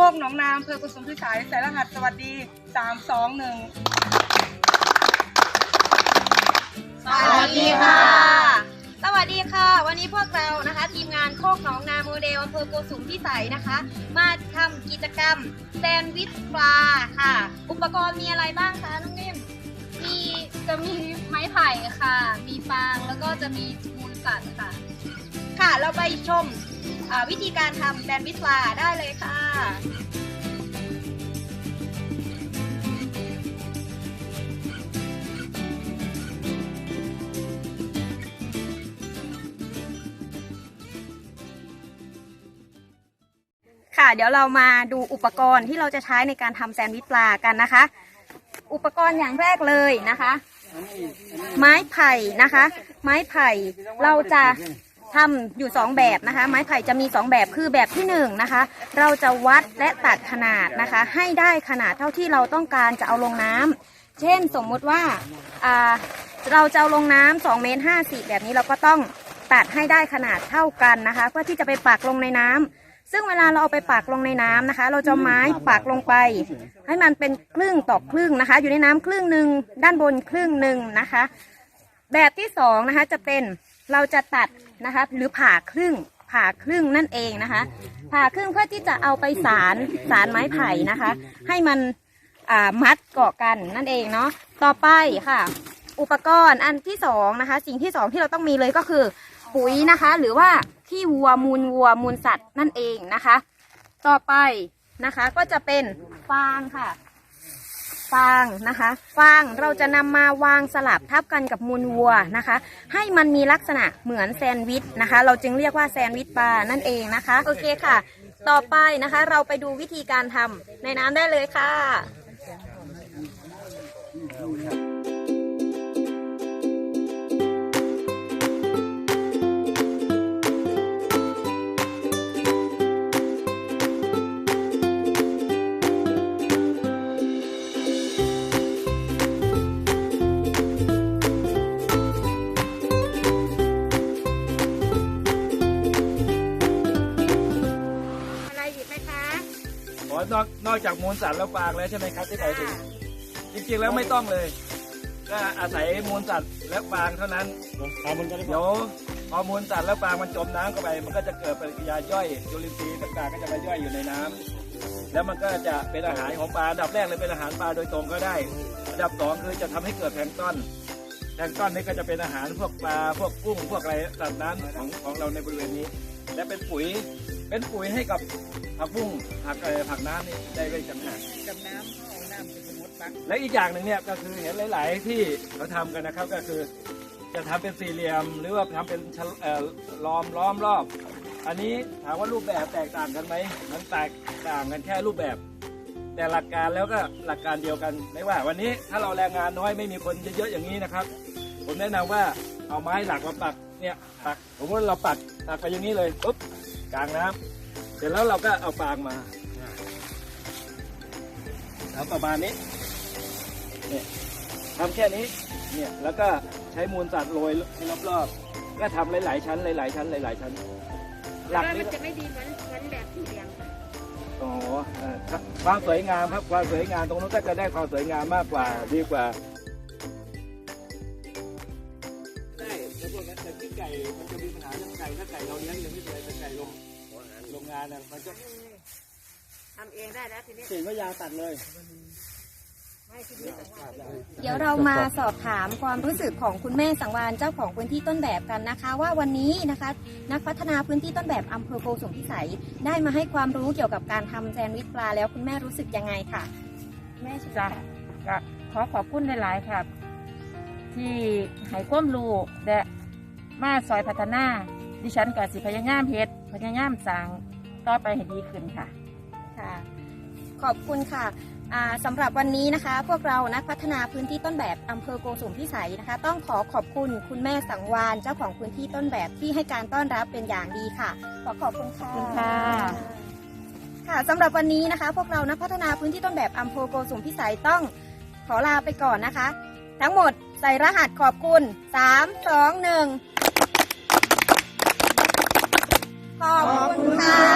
คกหนองนามอำเภอกุสุมพิสัยใส่รหัสสวัสดีสามสองหนึ่งสวัสดีค่ะ สวัสดีค่ะ วันนี้พวกเรานะคะทีมงานโคกหนองนาโมเดลอำเภอโกสุมพิสัยนะคะ มาทำกิจกรรมแซนด์วิชปลาค่ะ อุปกรณ์มีอะไรบ้างคะน้องนิ่มมีจะมีไม้ไผ่ค่ะ มีฟางแล้วก็จะมีมูลสัตว์ค่ะ ค่ะ เราไปชมอ่า วิธีการทำแซนด์วิชปลาได้เลยค่ะ ค่ะ เดี๋ยวเรามาดูอุปกรณ์ที่เราจะใช้ในการทำแซนด์วิชปลากันนะคะ อุปกรณ์อย่างแรกเลยนะคะ ไม้ไผ่นะคะ ไม้ไผ่เราจะ ทำอยู่สองแบบนะคะ ไม้ไผ่จะมีสองแบบคือแบบที่หนึ่งนะคะ เราจะวัดและตัดขนาดนะคะ ให้ได้ขนาดเท่าที่เราต้องการจะเอาลงน้ำเช่นสมมุติว่าเราจะเอาลงน้ำสองเมตรห้าสิบแบบนี้เราก็ต้องตัดให้ได้ขนาดเท่ากันนะคะ เพื่อที่จะไปปักลงในน้ำซึ่งเวลาเราเอาไปปักลงในน้ำนะคะ เราจะเอาไม้ปักลงไป ให้มันเป็นครึ่งต่อครึ่งนะคะ อยู่ในน้ำครึ่งหนึ่งด้านบนครึ่งหนึ่งนะคะ แบบที่สองนะคะจะเป็น เราจะตัดนะคะหรือผ่าครึ่งผ่าครึ่งนั่นเองนะคะ ผ่าครึ่งเพื่อที่จะเอาไปสารสารไม้ไผ่นะคะ ให้มันมัดเกาะกันนั่นเองเนาะต่อไปค่ะ อุปกรณ์อันที่สองนะคะ สิ่งที่สองที่เราต้องมีเลยก็คือปุ๋ยนะคะ หรือว่าขี้วัวมูลวัวมูลสัตว์นั่นเองนะคะ ต่อไปนะคะก็จะเป็นฟางค่ะ ฟางนะคะฟางเราจะนำมาวางสลับทับกันกับมูลวัวนะคะ ให้มันมีลักษณะเหมือนแซนด์วิชนะคะ เราจึงเรียกว่าแซนด์วิชปลานั่นเองนะคะ โอเคค่ะ ต่อไปนะคะเราไปดูวิธีการทำในน้ำได้เลยค่ะ อ๋อนอกนอกจากมูลสัตว์แล้วฟางแล้วใช่ไหมครับที่หมายถึงจริงๆแล้วไม่ต้องเลยก็อาศัยมูลสัตว์และฟางเท่านั้นเดี๋ยวพอมูลสัตว์และฟางมันจมน้ำเข้าไป มันก็จะเกิดปฏิกิริยาย่อยจุลินทรีย์ต่างๆก็จะมาย่อยอยู่ในน้ำแล้วมันก็จะเป็นอาหารของปลาอันดับแรกเลยเป็นอาหารปลาโดยตรงก็ได้อันดับสองคือจะทำให้เกิดแพลงก์ต้นแพลงก์ต้นนี่ก็จะเป็นอาหารพวกปลาพวกกุ้งพวกอะไรสัตว์น้ำของของเราในบริเวณนี้ และเป็นปุ๋ย เป็นปุ๋ยให้กับผักบุ้งผักเอ่อผักน้ำนี่ได้ด้วยกันหากกับน้ำของน้ำเป็นสมุดปักและอีกอย่างหนึ่งเนี่ยก็คือเห็นหลาย ๆ ที่เขาทำกันนะครับก็คือ จะทำเป็นสี่เหลี่ยม หรือว่าทำเป็นชะเอ่อล้อมล้อมรอบ อันนี้ถามว่ารูปแบบแตกต่างกันไหมมันแตกต่างกันแค่รูปแบบ แต่หลักการแล้วก็หลักการเดียวกันไม่ว่า วันนี้ถ้าเราแรงงานน้อยไม่มีคนเยอะ ๆ อย่างนี้นะครับ ผมแนะนำว่าเอาไม้หลักมาปักเนี่ยปักผมว่าเราปักปักไปอย่างนี้เลยปุ๊บ กลางน้ำเสร็จแล้วเราก็เอาฟางมาแล้วประมาณนี้เนี่ยทำแค่นี้เนี่ยแล้วก็ใช้มูลสัตว์โรยรอบๆก็ทำหลาย ๆ ชั้น หลาย ๆ ชั้น หลาย ๆ ชั้น หลักนี้มันจะไม่ดีเหมือนเหมือนแบบสี่เหลี่ยมค่ะอ๋อเออครับความสวยงามครับความสวยงามตรงนู้นก็จะได้ความสวยงามมากกว่าดีกว่า ไก่มันจะมีปัญหาเรื่องไก่ถ้าไก่เราเลี้ยงยังไม่สวยแต่ไก่ลงโรงงานน่ะมันก็ทำเองได้แล้วทีนี้เสียงว่ายางตัดเลย เดี๋ยวเรามาสอบถามความรู้สึกของคุณแม่สังวานเจ้าของพื้นที่ต้นแบบกันนะคะ ว่าวันนี้นะคะ นักพัฒนาพื้นที่ต้นแบบอำเภอโกสุมพิสัยได้มาให้ความรู้เกี่ยวกับการทำแซนด์วิชปลาแล้วคุณแม่รู้สึกยังไงค่ะ แม่ชื่อจ้ะก็ขอขอบคุณหลาย ๆ ครับ ที่ให้ความรู้และ มาซอยพัฒนา ดิฉันกับสิพยายามเฮ็ดพยายามสร้างต่อไปให้ดีขึ้นค่ะ ค่ะ ขอบคุณค่ะอ่าสำหรับวันนี้นะคะ พวกเรานักพัฒนาพื้นที่ต้นแบบอำเภอโกสุมพิสัยนะคะ ต้องขอขอบคุณคุณแม่สังวานเจ้าของพื้นที่ต้นแบบที่ให้การต้อนรับเป็นอย่างดีค่ะ ขอขอบคุณค่ะขอบคุณค่ะ ค่ะสำหรับวันนี้นะคะ พวกเรานักพัฒนาพื้นที่ต้นแบบอำเภอโกสุมพิสัยต้องขอลาไปก่อนนะคะ ทั้งหมดใส่รหัสขอบคุณ 3 2 1 ขอบคุณค่ะ